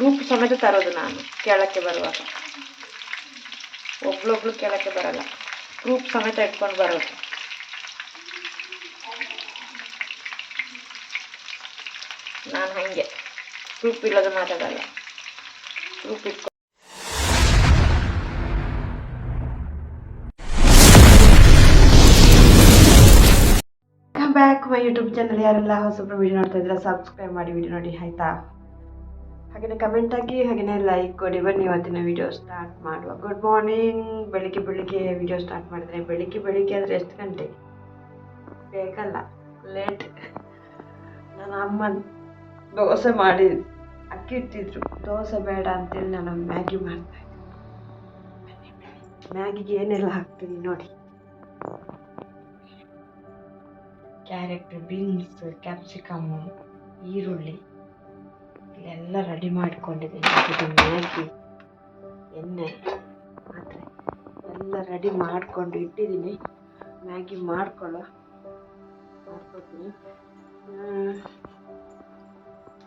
Proof ಸಮೇತ ತರೋದು ನಾನು, ಕೇಳಕ್ಕೆ ಬರುವಾಗ. ಒಬ್ಳೊಬ್ಳು ಕೇಳಕ್ಕೆ ಬರಲ್ಲ ಪ್ರೂಫ್ ಸಮೇತ ಇಟ್ಕೊಂಡು ಬರೋದು. ನಾನು ಹಾಗೆ ಪ್ರೂಫ್ ಇಲ್ಲದ ಮಾತಾಡಲ್ಲ. ಪ್ರೂಫ್ ಇಟ್ಕೊಂಡು ಬ್ಯಾಕ್ ಮೈ ಯೂಟ್ಯೂಬ್ ಚಾನಲ್ ಯಾರೆಲ್ಲ ಹೊಸಬ್ರು ವಿಡಿಯೋ ನೋಡ್ತಾ ಇದ್ರೆ ಸಬ್ಸ್ಕ್ರೈಬ್ ಮಾಡಿ ವಿಡಿಯೋ ನೋಡಿ, ಆಯ್ತಾ? ಹಾಗೆಯೇ ಕಮೆಂಟ್ ಹಾಕಿ ಹಾಗೆಯೇ ಲೈಕ್ ಕೊಡಿ. ಬನ್ನಿ ಇವತ್ತಿನ ವಿಡಿಯೋ ಸ್ಟಾರ್ಟ್ ಮಾಡುವ. ಗುಡ್ ಮಾರ್ನಿಂಗ್ ಬೆಳಿಗ್ಗೆ ಬೆಳಿಗ್ಗೆ ವಿಡಿಯೋ ಸ್ಟಾರ್ಟ್ ಮಾಡಿದ್ರೆ ಬೆಳಿಗ್ಗೆ ಬೆಳಿಗ್ಗೆ ಅಂದರೆ ಎಷ್ಟು ಗಂಟೆ? ಬೇಕಲ್ಲ. ಲೇಟ್ ನನ್ನ ಅಮ್ಮನ ದೋಸೆ ಮಾಡಿ ಅಕ್ಕಿ ಇಟ್ಟಿದ್ರು. ದೋಸೆ ಬೇಡ ಅಂತೇಳಿ ನಾನು ಮ್ಯಾಗಿ ಮಾಡ್ತಾ ಇದ್ದೆ. ಮ್ಯಾಗಿಗೆ ಏನೆಲ್ಲ ಹಾಕ್ತೀನಿ ನೋಡಿ. ಕ್ಯಾರೆಟ್ ಬೀನ್ಸ್ ಕ್ಯಾಪ್ಸಿಕಮ್ಮು ಈರುಳ್ಳಿ. ರೆಡಿ ಮಾಡ್ಕೊಂಡಿದ್ದೀನಿ. ಇದು ಮ್ಯಾಗಿ ಎಣ್ಣೆ ಮಾತ್ರೆ. ಎಲ್ಲ ರೆಡಿ ಮಾಡಿಕೊಂಡು ಇಟ್ಟಿದ್ದೀನಿ. ಮ್ಯಾಗಿ ಮಾಡ್ಕೊಳ್ಳೋ, ಮಾಡ್ಕೊತೀನಿ.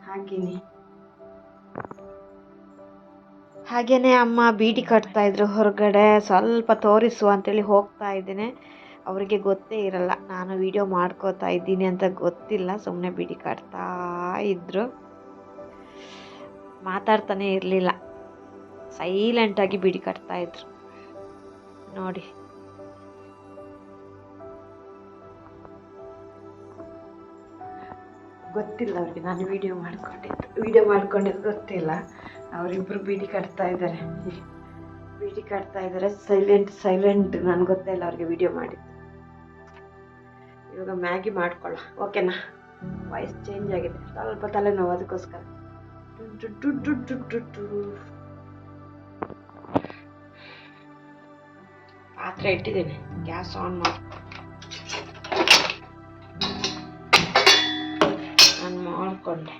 ಹಾಗೇನೆ. ಹಾಗೇನೆ ಅಮ್ಮ ಬೀಡಿ ಕಟ್ತಾಯಿದ್ರು ಹೊರಗಡೆ. ಸ್ವಲ್ಪ ತೋರಿಸು ಅಂತೇಳಿ ಹೋಗ್ತಾ ಇದ್ದೇನೆ. ಅವರಿಗೆ ಗೊತ್ತೇ ಇರಲ್ಲ. ನಾನು ವಿಡಿಯೋ ಮಾಡ್ಕೋತಾ ಇದ್ದೀನಿ ಅಂತ ಗೊತ್ತಿಲ್ಲ. ಸುಮ್ಮನೆ ಬೀಡಿ ಕಟ್ತಾ ಇದ್ರು. ಮಾತಾಡ್ತಾನೆ ಇರಲಿಲ್ಲ. ಸೈಲೆಂಟಾಗಿ ಬೀಡಿ ಕಟ್ತಾ ಇದ್ರು. ನೋಡಿ. ಗೊತ್ತಿಲ್ಲ ಅವ್ರಿಗೆ ನಾನು ವಿಡಿಯೋ ಮಾಡ್ಕೊಂಡಿದ್ದು. ವಿಡಿಯೋ ಮಾಡ್ಕೊಂಡಿದ್ದು ಗೊತ್ತಿಲ್ಲ ಅವರಿಬ್ಬರು ಬೀಡಿ ಕಟ್ತಾ ಇದ್ದಾರೆ. ಬೀಡಿ ಕಟ್ತಾ ಇದ್ದಾರೆ. ಸೈಲೆಂಟ್ ಸೈಲೆಂಟ್ ನನಗೆ ಗೊತ್ತೇ ಇಲ್ಲ ಅವ್ರಿಗೆ ವಿಡಿಯೋ ಮಾಡಿದ್ದು. ಇವಾಗ ಮ್ಯಾಗಿ ಮಾಡ್ಕೊಳ್ಳ ಓಕೆನಾ ವಾಯ್ಸ್ ಚೇಂಜ್ ಆಗಿದೆ. ಸ್ವಲ್ಪ ತಲೆನೋವು, ಅದಕ್ಕೋಸ್ಕರ. ಪಾತ್ರೆ ಇಟ್ಟಿದ್ದೀನಿ ಗ್ಯಾಸ್ ಆನ್ ಮಾಡಿ ನಾನು ಮಾಡಿಕೊಂಡೆ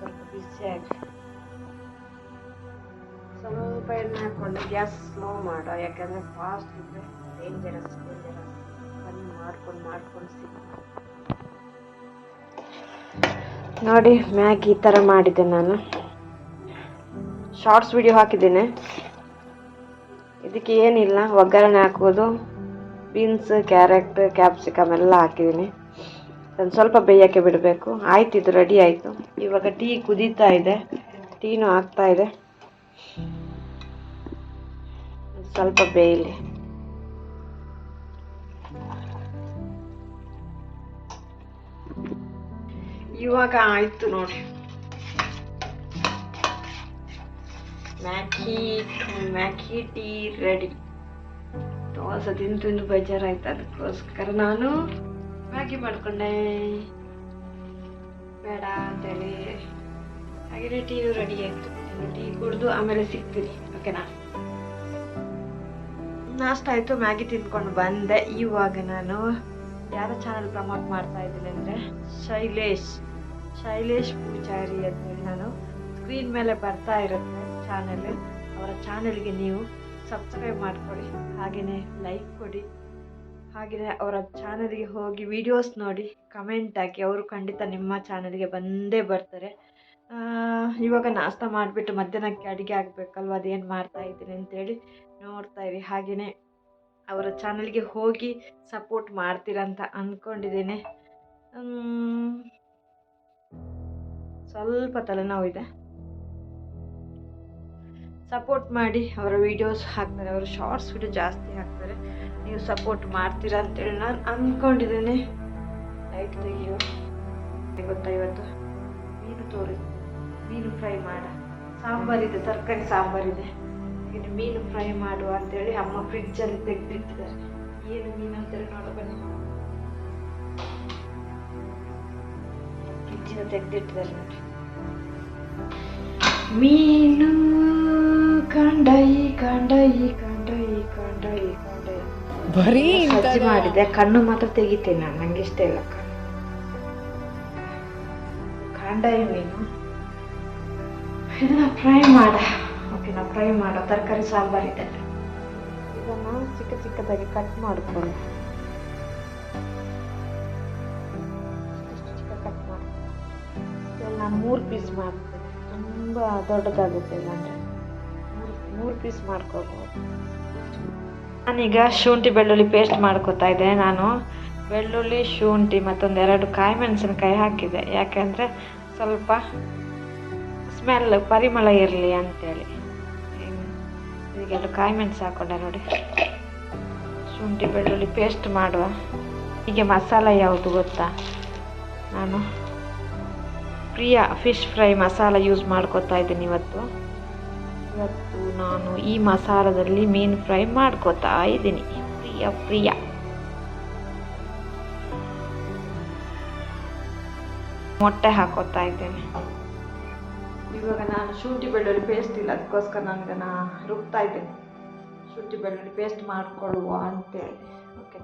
ಸ್ವಲ್ಪ ಬಿಸಿ ಆಗಿ. ಸ್ವಲ್ಪ ಎಣ್ಣೆ ಹಾಕ್ಕೊಂಡು ಗ್ಯಾಸ್ ಸ್ಲೋ ಮಾಡೋ, ಯಾಕಂದರೆ ಫಾಸ್ಟ್ ಇದ್ದರೆ ಡೇಂಜರಸ್ ಡೇಂಜರಸ್ ಬನ್ನಿ, ಮಾಡ್ಕೊಂಡು ಮಾಡ್ಕೊಂಡು ನೋಡಿ ಮ್ಯಾಗಿ ಈ ಥರ ಮಾಡಿದ್ದೆ ನಾನು. ಶಾರ್ಟ್ಸ್ ವಿಡಿಯೋ ಹಾಕಿದ್ದೀನಿ. ಇದಕ್ಕೆ ಏನಿಲ್ಲ, ಒಗ್ಗರಣೆ ಹಾಕೋದು ಬೀನ್ಸ್ ಕ್ಯಾರೆಟ್ ಕ್ಯಾಪ್ಸಿಕಮ್ ಎಲ್ಲ ಹಾಕಿದ್ದೀನಿ. ಒಂದು ಸ್ವಲ್ಪ ಬೇಯೋಕ್ಕೆ ಬಿಡಬೇಕು. ಆಯ್ತು, ಇದು ರೆಡಿ ಆಯಿತು. ಇವಾಗ ಟೀ ಕುದೀತಾ ಇದೆ. ಟೀನೂ ಆಗ್ತಾ ಇದೆ. ಸ್ವಲ್ಪ ಬೇಯಲಿ. ಇವಾಗ ಆಯ್ತು ನೋಡಿ. Maggi Maggi tea ready dosa ತಿಂದು ತಿಂದು ಬೇಜಾರಾಯ್ತು ಅದಕ್ಕೋಸ್ಕರ ನಾನು ಮ್ಯಾಗಿ ಮಾಡ್ಕೊಂಡೆ. ಬೇಡ ಅಂತೇಳಿ. ಹಾಗೆಯೇ ಟೀ ರೆಡಿ ಆಯಿತು. ಟೀ ಕುಡಿದು ಆಮೇಲೆ ಸಿಗ್ತೀನಿ ಓಕೆನಾ ನಾಷ್ಟ ಆಯ್ತು ಮ್ಯಾಗಿ ತಿಂದ್ಕೊಂಡು ಬಂದೆ. ಇವಾಗ ನಾನು ಯಾರ ಚಾನಲ್ ಪ್ರಮೋಟ್ ಮಾಡ್ತಾ ಇದ್ದೀನಿ ಅಂದರೆ ಶೈಲೇಶ್. ಶೈಲೇಶ್ ಪೂಜಾರಿ ಅಂತೇಳಿ ನಾನು ಸ್ಕ್ರೀನ್ ಮೇಲೆ ಬರ್ತಾ ಇರುತ್ತೆ ಚಾನಲ್ ಅವರ ಚಾನಲ್ಗೆ ನೀವು ಸಬ್ಸ್ಕ್ರೈಬ್ ಮಾಡ್ಕೊಳ್ಳಿ. ಹಾಗೆಯೇ ಲೈಕ್ ಕೊಡಿ. ಹಾಗೆಯೇ ಅವರ ಚಾನಲ್ಗೆ ಹೋಗಿ ವಿಡಿಯೋಸ್ ನೋಡಿ ಕಮೆಂಟ್ ಹಾಕಿ, ಅವರು ಖಂಡಿತ ನಿಮ್ಮ ಚಾನಲ್ಗೆ ಬಂದೇ ಬರ್ತಾರೆ. ಇವಾಗ ನಾಷ್ಟ ಮಾಡಿಬಿಟ್ಟು ಮಧ್ಯಾಹ್ನಕ್ಕೆ ಅಡುಗೆ ಆಗಬೇಕಲ್ವ, ಅದೇನು ಮಾಡ್ತಾ ಇದ್ದೀನಿ ಅಂತೇಳಿ ನೋಡ್ತಾ ಇರಿ. ಹಾಗೆಯೇ ಅವರ ಚಾನಲ್ಗೆ ಹೋಗಿ ಸಪೋರ್ಟ್ ಮಾಡ್ತೀರಂತ ಅಂದ್ಕೊಂಡಿದ್ದೀನಿ ಸ್ವಲ್ಪ ಸ್ವಲ್ಪ ತಲೆನೋವಿದೆ ಸಪೋರ್ಟ್ ಮಾಡಿ ಅವರ ವೀಡಿಯೋಸ್ ಹಾಕ್ತಾರೆ, ಅವರು ಶಾರ್ಟ್ಸ್ ವಿಡಿಯೋ ಜಾಸ್ತಿ ಹಾಕ್ತಾರೆ. ನೀವು ಸಪೋರ್ಟ್ ಮಾಡ್ತೀರಾ ಅಂತೇಳಿ ನಾನು ಅಂದ್ಕೊಂಡಿದ್ದೇನೆ ಲೈಟ್ ತೆಗಿಯೋ ಗೊತ್ತಾ ಇವತ್ತು? ಮೀನು ತೋರಿ, ಮೀನು ಫ್ರೈ ಮಾಡ. ಸಾಂಬಾರಿದೆ, ತರಕಾರಿ ಸಾಂಬಾರಿದೆ. ಇನ್ನು ಮೀನು ಫ್ರೈ ಮಾಡುವ ಅಂತೇಳಿ ಅಮ್ಮ ಫ್ರಿಡ್ಜಲ್ಲಿ ತೆಗೆದಿಟ್ಟಿದ್ದಾರೆ. ಏನು ಮೀನು ಅಂತೇಳಿ ನೋಡೋ ಬನ್ನಿ. ಫ್ರಿಡ್ಜಿನ ತೆಗೆದಿಟ್ಟಿದ್ದಾರೆ ನೋಡಿ. ಮೀನು, ಕಂಡೈ ಕಂಡೈ, ಕಂಡ. ಬರೀ ಸಜ್ಜಿ ಮಾಡಿದೆ ಕಣ್ಣು ಮಾತ್ರ ತೆಗಿತೇನೆ ನಾನು ನಂಗೆ ಇಷ್ಟ ಇಲ್ಲ ಕಾಂಡ ಏನು ಮೀನು ಇದನ್ನ ಫ್ರೈ ಮಾಡ. ಓಕೆ ನಾ ಫ್ರೈ ಮಾಡೋ. ತರಕಾರಿ ಸಾಂಬಾರ್ ಇದೆ. ಇದನ್ನ ಚಿಕ್ಕ ಚಿಕ್ಕದಾಗಿ ಕಟ್ ಮಾಡಿಕೊಂಡು ಚಿಕ್ಕ ಕಟ್ ಮಾಡಿ. ನಾನು ಮೂರು ಪೀಸ್ ಮಾಡ್ತೀನಿ. ತುಂಬ ದೊಡ್ಡದಾಗುತ್ತೆ ಇಲ್ಲಾಂದರೆ. ಮೂರು ಮೂರು ಪೀಸ್ ಮಾಡ್ಕೋಬೋದು. ನಾನೀಗ ಶುಂಠಿ, ಬೆಳ್ಳುಳ್ಳಿ ಪೇಸ್ಟ್ ಮಾಡ್ಕೋತಾ ಇದ್ದೆ. ನಾನು ಬೆಳ್ಳುಳ್ಳಿ, ಶುಂಠಿ ಮತ್ತೊಂದೆರಡು ಕಾಯಿ ಮೆಣಸಿನಕಾಯಿ ಹಾಕಿದೆ ಯಾಕೆಂದರೆ ಸ್ವಲ್ಪ ಸ್ಮೆಲ್ ಪರಿಮಳ ಇರಲಿ ಅಂತೇಳಿ. ಈಗ ಎರಡು ಕಾಯಿ ಮೆಣಸು ಹಾಕೊಂಡೆ ನೋಡಿ. ಶುಂಠಿ, ಬೆಳ್ಳುಳ್ಳಿ ಪೇಸ್ಟ್ ಮಾಡುವ. ಹೀಗೆ ಮಸಾಲ ಯಾವುದು ಗೊತ್ತಾ? ನಾನು Priya fish fry masala use ಮಾಡ್ಕೋತಾ ಇದ್ದೀನಿ ಇವತ್ತು. ಇವತ್ತು ನಾನು ಈ ಮಸಾಲದಲ್ಲಿ ಮೀನು ಫ್ರೈ ಮಾಡ್ಕೋತಾ ಇದ್ದೀನಿ. ಪ್ರಿಯ ಪ್ರಿಯ. ಮೊಟ್ಟೆ ಹಾಕೋತಾ ಇದ್ದೇನೆ. ಇವಾಗ ನಾನು ಶುಂಠಿ ಬೆಳ್ಳುಳ್ಳಿ ಪೇಸ್ಟ್ ಇಲ್ಲ, ಅದಕ್ಕೋಸ್ಕರ ನಾನು ಇದನ್ನು ರುಬ್ತಾ ಇದ್ದೇನೆ. ಶುಂಠಿ ಬೆಳ್ಳುಳ್ಳಿ ಪೇಸ್ಟ್ ಮಾಡಿಕೊಳ್ಳುವ ಅಂತೇಳಿ. ಓಕೆ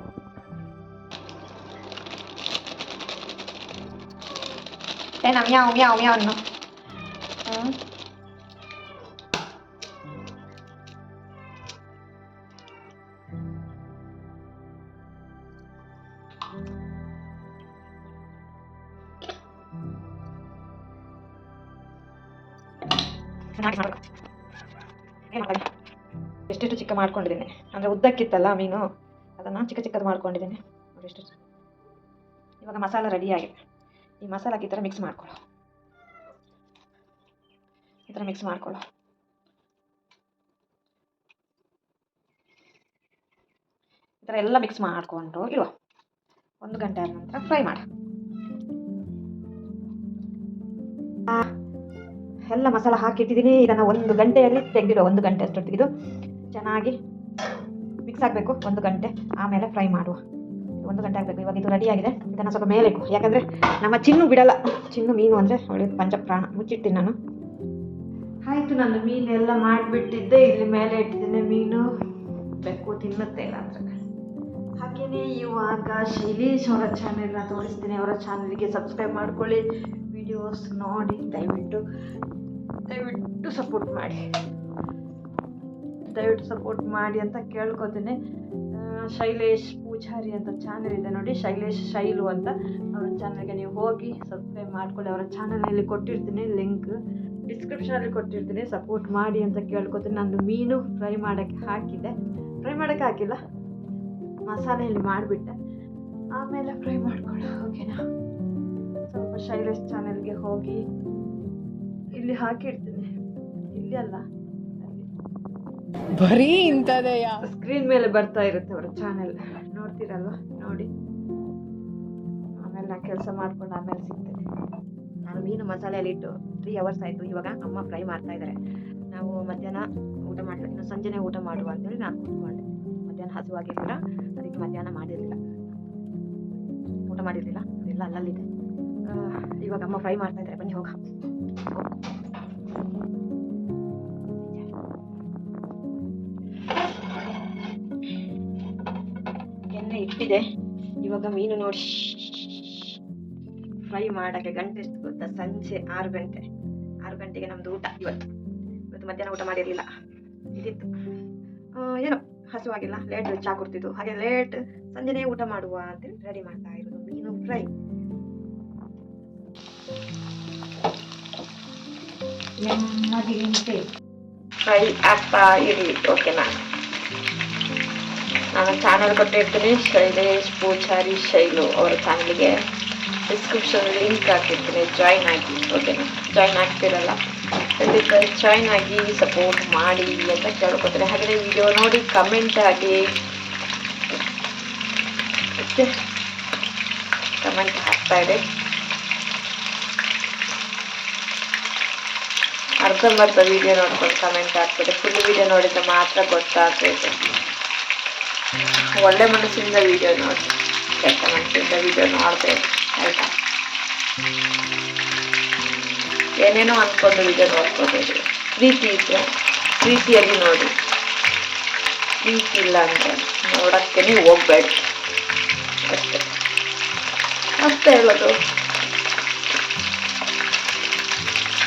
ಏನ ಮ್ಯಾವ್ ಯಾವ ಯಾವ ಅನ್ನು. ಹ್ಞೂ ಎಷ್ಟೆಷ್ಟು ಚಿಕ್ಕ ಮಾಡ್ಕೊಂಡಿದ್ದೀನಿ. ಅಂದರೆ ಉದ್ದಕ್ಕಿತ್ತಲ್ಲ ಮೀನು. ಅದನ್ನು ಚಿಕ್ಕ ಚಿಕ್ಕದು ಮಾಡ್ಕೊಂಡಿದ್ದೀನಿ. ನೋಡಿ ಎಷ್ಟು ಇವಾಗ ಮಸಾಲ ರೆಡಿಯಾಗಿದೆ ಈ ಮಸಾಲಕ್ಕೆ ಈ ಥರ ಮಿಕ್ಸ್ ಮಾಡ್ಕೊಳ್ಳೋ. ಈ ಥರ ಮಿಕ್ಸ್ ಮಾಡ್ಕೊಳ್ಳೋ. ಈ ಥರ ಎಲ್ಲ ಮಿಕ್ಸ್ ಮಾಡಿಕೊಂಡು ಇಡುವ. ಒಂದು ಗಂಟೆ ಆದ ನಂತರ ಫ್ರೈ ಮಾಡು. ಎಲ್ಲ ಮಸಾಲ ಹಾಕಿಟ್ಟಿದ್ದೀನಿ ಇದನ್ನು ಒಂದು ಗಂಟೆಯಲ್ಲಿ ತೆಗೆದಿಡುವ ಒಂದು ಗಂಟೆ ಅಷ್ಟೊತ್ತಿಗೆ. ಇದು ಚೆನ್ನಾಗಿ ಮಿಕ್ಸ್ ಆಗಬೇಕು. ಒಂದು ಗಂಟೆ. ಆಮೇಲೆ ಫ್ರೈ ಮಾಡುವ. ಒಂದು ಗಂಟೆ ಆಗಬೇಕು. ಇವಾಗ ಇದು ರೆಡಿ ಆಗಿದೆ. ಇದನ್ನು ಸ್ವಲ್ಪ ಮೇಲೆ ಇಟ್ಟು ಯಾಕಂದರೆ ನಮ್ಮ ಚಿನ್ನು ಬಿಡಲ್ಲ. ಚಿನ್ನು ಮೀನು ಅಂದರೆ ಒಳ್ಳೆ ಪಂಚಪ್ರಾಣ. ಮುಚ್ಚಿಟ್ಟಿನಿ ನಾನು. ಆಯಿತು, ನಾನು ಮೀನೆಲ್ಲ ಮಾಡಿಬಿಟ್ಟಿದ್ದೆ. ಇಲ್ಲಿ ಮೇಲೆ ಇಟ್ಟಿದ್ದೇನೆ ಮೀನು. ಬೆಕ್ಕು ತಿನ್ನುತ್ತೆ ಇಲ್ಲ ಅಂದರೆ ಹಾಗೆಯೇ ಇವಾಗ ಶೈಲೇಶ್ ಅವರ ಚಾನೆಲ್ನ ತೋರಿಸ್ತೀನಿ. ಅವರ ಚಾನೆಲ್ಗೆ ಸಬ್ಸ್ಕ್ರೈಬ್ ಮಾಡ್ಕೊಳ್ಳಿ. ವಿಡಿಯೋಸ್ ನೋಡಿ. ದಯವಿಟ್ಟು. ದಯವಿಟ್ಟು ಸಪೋರ್ಟ್ ಮಾಡಿ. ದಯವಿಟ್ಟು ಸಪೋರ್ಟ್ ಮಾಡಿ ಅಂತ ಕೇಳ್ಕೊತೀನಿ ಶೈಲೇಶ್ ಪೂಜಾರಿ ಅಂತ ಚಾನಲ್ ಇದೆ ನೋಡಿ. ಶೈಲೇಶ್ ಶೈಲು ಅಂತ ಅವರ ಚಾನಲ್ಗೆ ನೀವು ಹೋಗಿ ಸಬ್ಸ್ಕ್ರೈಬ್ ಮಾಡ್ಕೊಳ್ಳಿ. ಅವರ ಚಾನಲಲ್ಲಿ ಕೊಟ್ಟಿರ್ತೀನಿ ಲಿಂಕ್ ಡಿಸ್ಕ್ರಿಪ್ಷನಲ್ಲಿ ಕೊಟ್ಟಿರ್ತೀನಿ. ಸಪೋರ್ಟ್ ಮಾಡಿ ಅಂತ ಕೇಳ್ಕೊತೀನಿ ನಾನು ಮೀನು ಫ್ರೈ ಮಾಡೋಕ್ಕೆ ಹಾಕಿದ್ದೆ. ಫ್ರೈ ಮಾಡೋಕ್ಕೆ ಹಾಕಿಲ್ಲ. ಮಸಾಲೆಯಲ್ಲಿ ಮಾಡಿಬಿಟ್ಟೆ. ಆಮೇಲೆ ಫ್ರೈ ಮಾಡ್ಕೊಳ್ಳೋ ಓಕೆನಾ ಸ್ವಲ್ಪ ಶೈಲೇಶ್ ಚಾನಲ್ಗೆ ಹೋಗಿ ಇಲ್ಲಿ ಹಾಕಿರ್ತೀನಿ ಇಲ್ಲಿ ಅಲ್ಲ. ಬರೀ ಇಂಥದೆಯಾ? ಸ್ಕ್ರೀನ್ ಮೇಲೆ ಬರ್ತಾ ಇರುತ್ತೆ ಅವರ ಚಾನೆಲ್ ನೋಡ್ತೀರಲ್ವ? ನೋಡಿ. ಆಮೇಲೆ ನಾ ಕೆಲಸ ಮಾಡ್ಕೊಂಡು ಆಮೇಲೆ ಸಿಗ್ತೇನೆ ನಾನು ಮೀನು ಮಸಾಲೆಯಲ್ಲಿ ಇಟ್ಟು ತ್ರೀ ಅವರ್ಸ್ ಆಯಿತು. ಇವಾಗ ಅಮ್ಮ ಫ್ರೈ ಮಾಡ್ತಾ ಇದ್ದಾರೆ ನಾವು ಮಧ್ಯಾಹ್ನ ಊಟ ಮಾಡಲಿಲ್ಲ ಇನ್ನು ಸಂಜೆನೇ ಊಟ ಮಾಡುವ ಅಂತೇಳಿ ನಾನು ಕೂತ್ಕೊಂಡೆ. ಮಧ್ಯಾಹ್ನ ಹಸುವಾಗಿರಲಿಲ್ಲ. ಅದಕ್ಕೆ ಮಧ್ಯಾಹ್ನ ಮಾಡಿರಲಿಲ್ಲ. ಊಟ ಮಾಡಿರಲಿಲ್ಲ. ಎಲ್ಲ ಅಲ್ಲಲ್ಲಿದೆ. ಇವಾಗ ಅಮ್ಮ ಫ್ರೈ ಮಾಡ್ತಾ ಇದ್ದಾರೆ ಬನ್ನಿ ಹೋಗ. ಎಣ್ಣೆ ಇಟ್ಟಿದೆ. ಇವಾಗ ಮೀನು ನೋಡಿ. ಫ್ರೈ ಮಾಡೋಕ್ಕೆ ಗಂಟೆ ಎಷ್ಟು ಗೊತ್ತಾ? ಸಂಜೆ ಆರು ಗಂಟೆ. ಆರು ಗಂಟೆಗೆ ನಮ್ದು ಊಟ ಇವತ್ತು. ಇವತ್ತು ಮಧ್ಯಾಹ್ನ ಊಟ ಮಾಡಿರಲಿಲ್ಲ. ಇದಿತ್ತು. ಏನೋ ಹಸುವಾಗಿಲ್ಲ ಲೇಟ್ ಚಾ ಕೊಡ್ತಿದ್ದು. ಹಾಗೆ ಲೇಟ್ ಸಂಜೆನೇ ಊಟ ಮಾಡುವ ಅಂತೇಳಿ ರೆಡಿ ಮಾಡ್ತಾ ಇರೋದು ಮೀನು ಫ್ರೈ. ಫ್ರೈ ಆಗ್ತಾ ಇರಲಿ ಓಕೆನಾ ನಾನು ಚಾನಲ್ ಕೊಟ್ಟಿರ್ತೀನಿ ಶೈಲೇಶ್ ಪೂಜಾರಿ ಶೈಲು ಅವರ ಚಾನಲ್ಗೆ ಡಿಸ್ಕ್ರಿಪ್ಷನ್ ಲಿಂಕ್ ಹಾಕಿರ್ತೀನಿ ಜಾಯ್ನ್ ಆಗಿ ಓಕೆನಾ ಜಾಯ್ನ್ ಆಗ್ತಿರಲ್ಲ ಅದಕ್ಕೆ ಜಾಯ್ನ್ ಆಗಿ ಸಪೋರ್ಟ್ ಮಾಡಿ ಅಂತ ಕೇಳ್ಕೊತಾರೆ ಹಾಗೆ ವಿಡಿಯೋ ನೋಡಿ ಕಮೆಂಟ್ ಆಗಿ ಕಮೆಂಟ್ ಹಾಕ್ತಾ ಇದೆ ಅರ್ಧಂಬರ್ಧ ವಿಡಿಯೋ ನೋಡ್ಕೊಂಡು ಕಮೆಂಟ್ ಹಾಕ್ತಾರೆ ಫುಲ್ ವಿಡಿಯೋ ನೋಡಿದ್ರೆ ಮಾತ್ರ ಗೊತ್ತಾಗ್ತೈತೆ. ಒಳ್ಳೆ ಮನಸ್ಸಿಂದ ವಿಡಿಯೋ ನೋಡಿ. ಕೆಟ್ಟ ಮನಸ್ಸಿಂದ ವಿಡಿಯೋ ನೋಡ್ಬೇಕು. ಆಯ್ತಾ? ಏನೇನೋ ಅಂದ್ಕೊಂಡು ವಿಡಿಯೋ ನೋಡ್ಕೋಬೇಕು ಪ್ರೀತಿ ಇದ್ರೆ ಪ್ರೀತಿಯಲ್ಲಿ ನೋಡಿ. ಪ್ರೀತಿ ಇಲ್ಲ ಅಂದರೆ ನೋಡಕ್ಕೆ ಹೋಗ್ಬೇಡಿ. ಅಷ್ಟೇ. ಅಷ್ಟೇ ಹೇಳೋದು?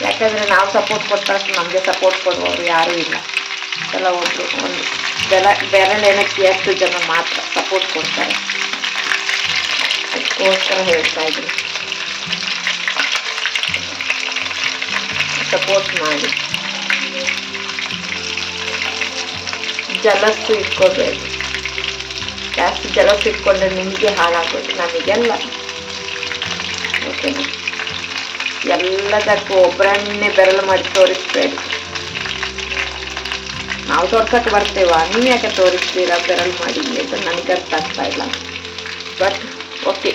ಯಾಕಂದರೆ ನಾವು ಸಪೋರ್ಟ್ ಕೊಟ್ಟಷ್ಟು ನಮಗೆ ಸಪೋರ್ಟ್ ಕೊಡುವವರು ಯಾರೂ ಇಲ್ಲ. ಎಲ್ಲ ಒಬ್ಬರು ಒಂದು ಬೆಲ ಬೆರಳೆಣಕ್ಕೆ ಎಷ್ಟು ಜನ ಮಾತ್ರ ಸಪೋರ್ಟ್ ಕೊಡ್ತಾರೆ. ಅದಕ್ಕೋಸ್ಕರ ಹೇಳ್ತಾ ಇದ್ದೀನಿ. ಸಪೋರ್ಟ್ ಮಾಡಿ. ಜಲಸ್ಸು ಇಟ್ಕೋಬೇಕು. ಜಾಸ್ತಿ ಜಲಸ್ಸು ಇಟ್ಕೊಂಡ್ರೆ ನಿಮಗೆ ಹಾಳಾಗೋದು. ನಮಗೆಲ್ಲ ಎಲ್ಲದಕ್ಕೂ ಒಬ್ಬರನ್ನೇ ಬೆರಳು ಮಾಡಿ ತೋರಿಸ್ಬೇಡಿ ನಾವು ತೋರ್ಸಕ್ಕೆ ಬರ್ತೇವ? ನೀವು ಯಾಕೆ ತೋರಿಸ್ತೀರಾ ಬೆರಳು ಮಾಡಿ ಅಂತ ನನಗೆ ಅರ್ಥ ಆಗ್ತಾ ಇಲ್ಲ. ಬಟ್ ಓಕೆ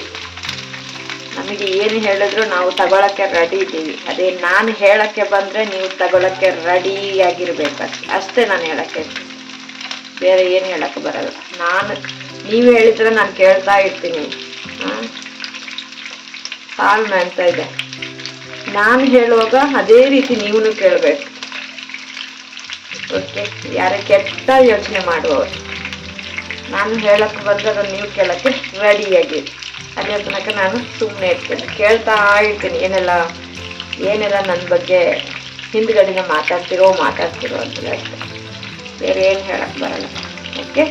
ನಮಗೆ ಏನು ಹೇಳಿದ್ರು ನಾವು ತಗೊಳಕ್ಕೆ ರೆಡಿ ಇದ್ದೀವಿ. ಅದೇ ನಾನು ಹೇಳಕ್ಕೆ ಬಂದರೆ ನೀವು ತಗೊಳಕ್ಕೆ ರೆಡಿಯಾಗಿರ್ಬೇಕಷ್ಟೆ ಅಷ್ಟೇ ನಾನು ಹೇಳಕ್ಕೆ ಬೇರೆ ಏನು ಹೇಳಕ್ಕೆ ಬರಲ್ಲ. ನಾನು, ನೀವು ಹೇಳಿದ್ರೆ ನಾನು ಕೇಳ್ತಾ ಇರ್ತೀನಿ. ಹಾಂ? ಸಾಲ್ ಅಂತ ಇದೆ ನಾನು ಹೇಳುವಾಗ ಅದೇ ರೀತಿ ನೀವು ಕೇಳಬೇಕು. ಓಕೆ ಯಾರ ಕೆಟ್ಟ ಯೋಚನೆ ಮಾಡುವವರು. ನಾನು ಹೇಳಕ್ಕೆ ಬಂದಾಗ ನೀವು ಕೇಳಕ್ಕೆ ರೆಡಿಯಾಗಿ ಅದೇ ತನಕ ನಾನು ಸುಮ್ಮನೆ ಇರ್ತೀನಿ. ಕೇಳ್ತಾ ಇರ್ತೀನಿ. ಏನೆಲ್ಲ ಏನೆಲ್ಲ ನನ್ನ ಬಗ್ಗೆ ಹಿಂದ್ಗಡೆನ ಮಾತಾಡ್ತಿರೋ ಮಾತಾಡ್ತಿರೋ ಅಂತ ಬೇರೆ ಏನು ಹೇಳಕ್ಕೆ ಬರಲ್ಲ. ಓಕೆ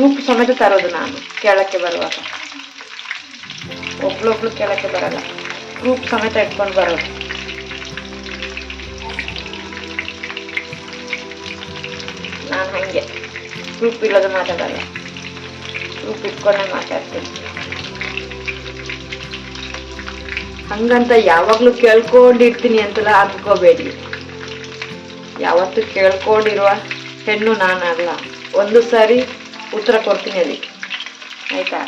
ಪ್ರೂಫ್ ಸಮೇತ ತರೋದು ನಾನು, ಕೇಳಕ್ಕೆ ಬರುವಾಗ. ಒಬ್ಳೊಬ್ಳು ಕೇಳಕ್ಕೆ ಬರಲ್ಲ ಗ್ರೂಪ್ ಸಮೇತ ಇಟ್ಕೊಂಡು ಬರೋದು. ನಾನು ಹಂಗೆ ಗ್ರೂಪ್ ಇಲ್ಲದ ಮಾತಾಡಲ್ಲ. ಗ್ರೂಪ್ ಇಟ್ಕೊಂಡೆ ಮಾತಾಡ್ತೀನಿ. ಹಂಗಂತ ಯಾವಾಗಲೂ ಕೇಳ್ಕೊಂಡಿರ್ತೀನಿ ಅಂತೆಲ್ಲ ಅನ್ಕೋಬೇಡಿ. ಯಾವತ್ತು ಕೇಳ್ಕೊಂಡಿರುವ ಹೆಣ್ಣು ನಾನಲ್ಲ. ಒಂದು ಸಾರಿ ಉತ್ತರ ಕೊಡ್ತೀನಿ ಅದಕ್ಕೆ ಆಯ್ತಾ?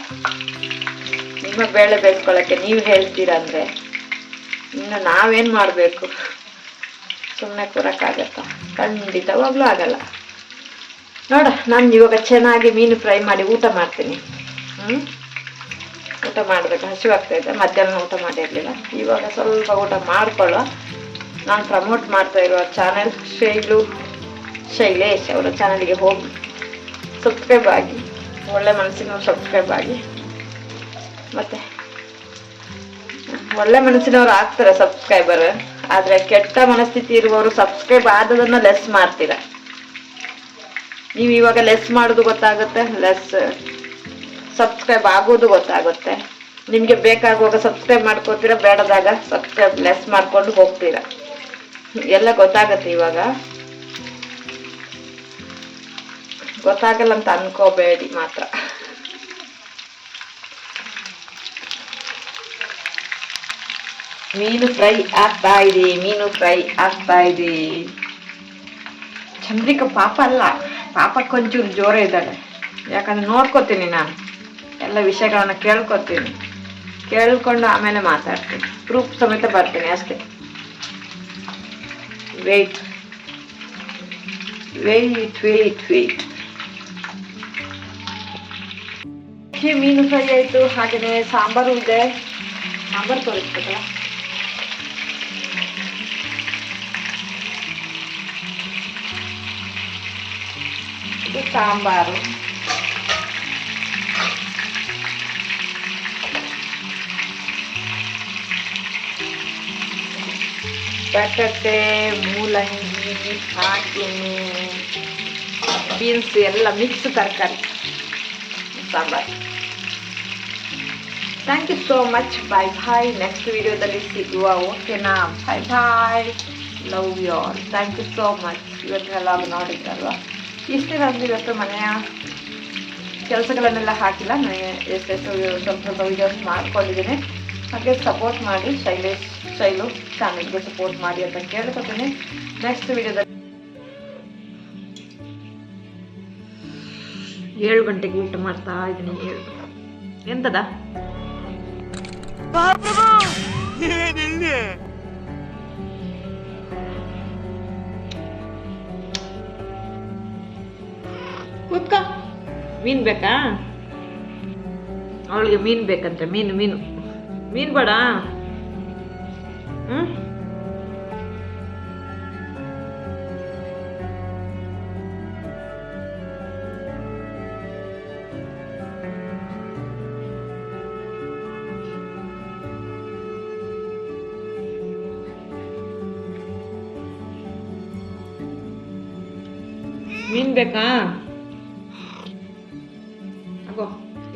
ನಿಮ್ಮ ಬೇಳೆ ಬೇಯಿಸ್ಕೊಳ್ಳೋಕ್ಕೆ ನೀವು ಹೇಳ್ತೀರಾ ಅಂದರೆ ಇನ್ನು ನಾವೇನು ಮಾಡಬೇಕು? ಸುಮ್ಮನೆ ಕೊಡೋಕ್ಕಾಗತ್ತಾ ಖಂಡಿತವಾಗ್ಲೂ ಆಗಲ್ಲ. ನೋಡ, ನಾನು ಇವಾಗ ಚೆನ್ನಾಗಿ ಮೀನು ಫ್ರೈ ಮಾಡಿ ಊಟ ಮಾಡ್ತೀನಿ. ಹ್ಞೂ ಊಟ ಮಾಡಬೇಕು ಹಸಿವಾಗ್ತಾಯಿದೆ ಮಧ್ಯಾಹ್ನ ಊಟ ಮಾಡಿರಲಿಲ್ಲ. ಇವಾಗ ಸ್ವಲ್ಪ ಊಟ ಮಾಡ್ಕೊಳ್ಳೋ. ನಾನು ಪ್ರಮೋಟ್ ಮಾಡ್ತಾ ಇರೋ ಚಾನೆಲ್ ಶೈಲು, ಶೈಲೇಶ್ ಅವರ ಚಾನಲ್ಗೆ ಹೋಗಿ. ಸಬ್ಸ್ಕ್ರೈಬ್ ಆಗಿ. ಒಳ್ಳೆ ಮನಸ್ಸಿನವ್ರು ಸಬ್ಸ್ಕ್ರೈಬ್ ಆಗಿ. ಮತ್ತೆ, ಒಳ್ಳೆ ಮನಸ್ಸಿನವ್ರು ಆಗ್ತಾರೆ ಸಬ್ಸ್ಕ್ರೈಬರ್ ಆದರೆ ಕೆಟ್ಟ ಮನಸ್ಥಿತಿ ಇರುವವರು ಸಬ್ಸ್ಕ್ರೈಬ್ ಆದದನ್ನು ಲೆಸ್ ಮಾಡ್ತೀರ. ನೀವು ಇವಾಗ ಲೆಸ್ ಮಾಡೋದು ಗೊತ್ತಾಗುತ್ತೆ ಲೆಸ್ ಸಬ್ಸ್ಕ್ರೈಬ್ ಆಗೋದು ಗೊತ್ತಾಗುತ್ತೆ. ನಿಮಗೆ ಬೇಕಾಗುವಾಗ ಸಬ್ಸ್ಕ್ರೈಬ್ ಮಾಡ್ಕೋತೀರ, ಬೇಡದಾಗ ಸಬ್ಸ್ಕ್ರೈಬ್ ಲೆಸ್ ಮಾಡ್ಕೊಂಡು ಹೋಗ್ತೀರ. ಎಲ್ಲ ಗೊತ್ತಾಗುತ್ತೆ ಇವಾಗ. ಗೊತ್ತಾಗಲ್ಲ ಅಂತ ಅನ್ಕೋಬೇಡಿ ಮಾತ್ರ. ಮೀನು ಫ್ರೈ ಆಗ್ತಾ ಇದೆ, ಮೀನು ಫ್ರೈ ಆಗ್ತಾ ಇದೆ. ಚಂದ್ರಿಕ ಪಾಪ ಅಲ್ಲ ಪಾಪ ಕೊಂಚೂರು ಜೋರ ಇದ್ದಾಳೆ. ಯಾಕಂದ್ರೆ ನೋಡ್ಕೋತೀನಿ ನಾನು, ಎಲ್ಲ ವಿಷಯಗಳನ್ನ ಕೇಳ್ಕೊತೀನಿ. ಕೇಳ್ಕೊಂಡು ಆಮೇಲೆ ಮಾತಾಡ್ತೀನಿ. ಪ್ರೂಫ್ ಸಮೇತ ಬರ್ತೀನಿ ಅಷ್ಟೇ. ವೆಯ್ಟ್ ವೆಯ್ಟ್ ವೆಯ್ಟ್ ವೆಯ್ಟ್ ಮೀನು ಫ್ರೈ ಆಯಿತು ಹಾಗೆಯೇ ಸಾಂಬಾರು ಇದೆ ಸಾಂಬಾರು ತೋರಿಸ್ಬೇಕಲ್ಲ? ಇದು ಸಾಂಬಾರು. ಬಟಾಟೆ, ಮೂಲಂಗಿ ಹಾಕಿನಿ ಬೀನ್ಸ್ ಎಲ್ಲ ಮಿಕ್ಸ್ ತರಕಾರಿ. Sambar. Thank you so much bye bye next ವಿಡಿಯೋದಲ್ಲಿ ಸಿಗುವ ಓಕೆನಾ bye bye love you all thank you so much ಇವತ್ತಿನೆಲ್ಲ ನೋಡಿದ್ರಲ್ವ? ಇಷ್ಟೇ ನಂದು ಇವತ್ತು ಮನೆಯ ಕೆಲಸಗಳನ್ನೆಲ್ಲ ಹಾಕಿಲ್ಲ. ನನಗೆ ಎಷ್ಟೆಷ್ಟು ಸ್ವಲ್ಪ ಸ್ವಲ್ಪ ವೀಡಿಯೋಸ್ ಮಾಡ್ಕೊಂಡಿದ್ದೀನಿ. ಹಾಗೆ ಸಪೋರ್ಟ್ ಮಾಡಿ, ಶೈಲೇಶ್, ಶೈಲು ಚಾನಲ್ಗೆ ಸಪೋರ್ಟ್ ಮಾಡಿ ಅಂತ ಕೇಳ್ಕೊತೀನಿ. ನೆಕ್ಸ್ಟ್ ವಿಡಿಯೋದಲ್ಲಿ ಏಳು ಗಂಟೆಗೆ ಊಟ ಮಾಡ್ತಾ ಇದ್ದೀನಿ. ಏಳು ಎಂತದ? ಕೂತ್ಕ. ಮೀನ್ ಬೇಕಾ? ಅವಳಿಗೆ ಮೀನ್ ಬೇಕಂತೆ. ಮೀನು ಮೀನು. ಮೀನ್ ಬೇಡ. ಹ್ಮ್? ಮೀನು ಬೇಕಾ ಅಗೋ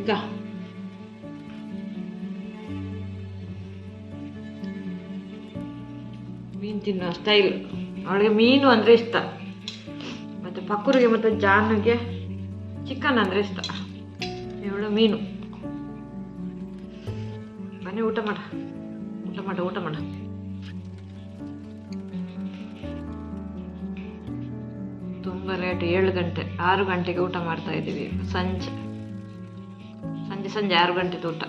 ಈಗ ಮೀನು ತಿನ್ನೋ ಸ್ಟೈಲ್ ಅವಳಿಗೆ ಮೀನು ಅಂದರೆ ಇಷ್ಟ. ಮತ್ತೆ ಪಕ್ಕೂರಿಗೆ ಮತ್ತೆ ಜಾನ್ಗೆ ಚಿಕನ್ ಅಂದರೆ ಇಷ್ಟ. ಇವಳು ಮೀನು. ಮನೆ ಊಟ ಮಾಡ. ಊಟ ಮಾಡ ಊಟ ಮಾಡ. ಲೇಟ್ ಏಳು ಗಂಟೆ ಆರು ಗಂಟೆಗೆ ಊಟ ಮಾಡ್ತಾ ಇದ್ದೀವಿ. ಸಂಜೆ ಸಂಜೆ ಸಂಜೆ ಆರು ಗಂಟೆದು ಊಟ.